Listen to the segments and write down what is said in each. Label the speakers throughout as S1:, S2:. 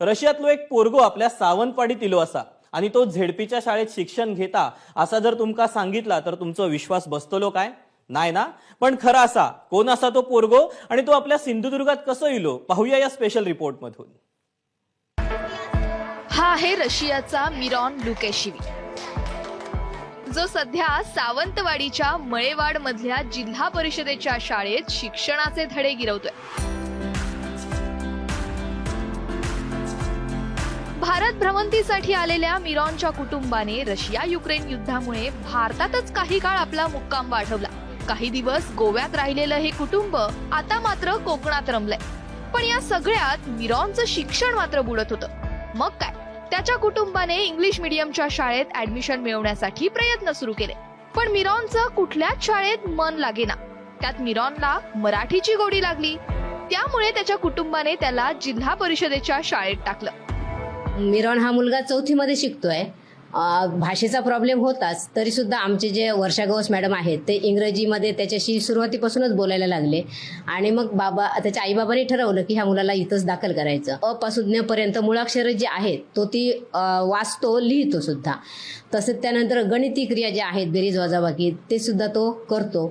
S1: रशियातलो एक पोरगो आपल्या सावंतवाडीत इलो असा आणि तो झेडपीच्या शाळेत शिक्षण घेता असा जर तुमका सांगितला तर तुमचा विश्वास बसतलो काय? नाही ना? पण खरा असा कोण असा तो पोरगो आणि तो आपल्या सिंधुदुर्गात कसं इलो? पाहूया या स्पेशल रिपोर्ट मधून.
S2: हा आहे रशियाचा मिरॉन लुकेशिवी. जो सध्या सावंतवाडीच्या मळेवाड मधल्या जिल्हा परिषदेच्या शाळेत शिक्षणाचे धडे गिरवतोय. भारत भ्रमंतीसाठी आलेल्या मिरॉनच्या कुटुंबाने रशिया युक्रेन युद्धामुळे भारतातच काही काळ आपला मुक्काम वाढवला. काही दिवस गोव्यात राहिलेलं हे कुटुंब आता मात्र कोकणात रमलंय. पण या सगळ्यात मिरॉनचं शिक्षण मात्र बुडत होतं. मग काय? त्याच्या कुटुंबाने इंग्लिश मिडियमच्या शाळेत ऍडमिशन मिळवण्यासाठी प्रयत्न सुरू केले. पण मिरॉनचं कुठल्याच शाळेत मन लागेना. त्यात मिरॉनला मराठीची गोडी लागली. त्यामुळे त्याच्या कुटुंबाने त्याला जिल्हा परिषदेच्या शाळेत टाकलं.
S3: मिरॉन हा मुलगा चौथीमध्ये शिकतोय. भाषेचा प्रॉब्लेम होताच तरी सुद्धा आमचे जे वर्षा गवस मॅडम आहेत ते इंग्रजीमध्ये त्याच्याशी सुरुवातीपासूनच बोलायला लागले. आणि मग बाबा त्याच्या आईबाबांनी ठरवलं की ह्या मुलाला इथंच दाखल करायचं. अपासून पर्यंत मुळाक्षरं जी आहेत तो ती वाचतो लिहितो सुद्धा. तसेच त्यानंतर गणिती क्रिया ज्या आहेत बेरीज वजाबाकी ते सुद्धा तो करतो.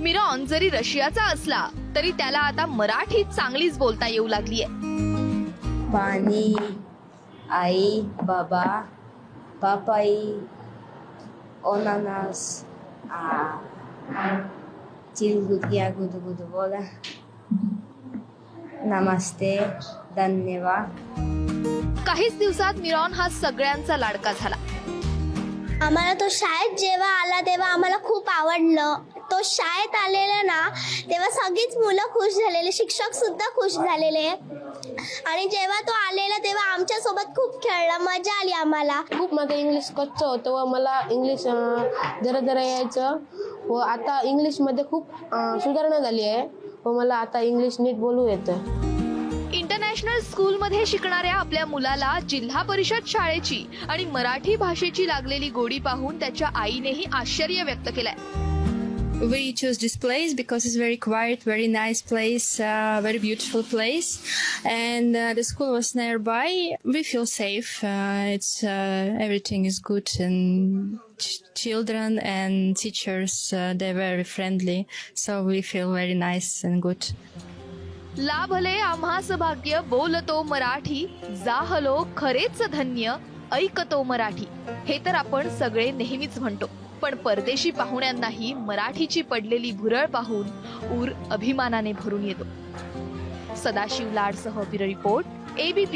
S2: मिरॉन जरी रशियाचा असला तरी त्याला आता मराठीत चांगलीच बोलता येऊ लागलीय.
S4: पाणी आई बाबा पापाई अनानास चिलगुदग्या गुदगुद बोला नमस्ते धन्यवाद
S2: काहीच दिवसात मिरॉन हा सगळ्यांचा लाडका झाला.
S5: आम्हाला तो शाळेत जेव्हा आला तेव्हा आम्हाला खूप आवडलं. तो शाळेत आलेला ना तेव्हा सगळीच मुलं खुश झालेले शिक्षक सुद्धा खुश झालेले. आणि जेव्हा तो आलेला तेव्हा आमच्यासोबत खूप खेळला मजा आली आम्हाला.
S6: खूप माझं इंग्लिश कच्चं होतं व मला इंग्लिश जरा जरा यायचं. व आता इंग्लिशमध्ये खूप सुधारणा झाली आहे. व मला आता इंग्लिश नीट बोलू येतं.
S2: इंटरनॅशनल स्कूलमध्ये शिकणाऱ्या आपल्या मुलाला जिल्हा परिषद शाळेची आणि मराठी भाषेची लागलेली गोडी पाहून त्याच्या आईनेही आश्चर्य व्यक्त केलंय.
S7: We chose this place because it's very quiet, very nice place, uh, very beautiful place, and uh, the school was nearby. We feel safe. Uh, it's uh, everything is good, and ch- children and teachers uh, they're very friendly, so we feel very nice and good.
S2: लाभले आम्हास भाग्य बोलतो मराठी जाहलो खरेच धन्य ऐकतो मराठी हे तर आपण सगळे नेहमीच म्हणतो पण परदेशी पाहुण्यांनाही मराठीची पडलेली भुरळ पाहून ऊर अभिमानाने भरून येतो. सदाशिव लाडसह ब्युरो रिपोर्ट एबीपी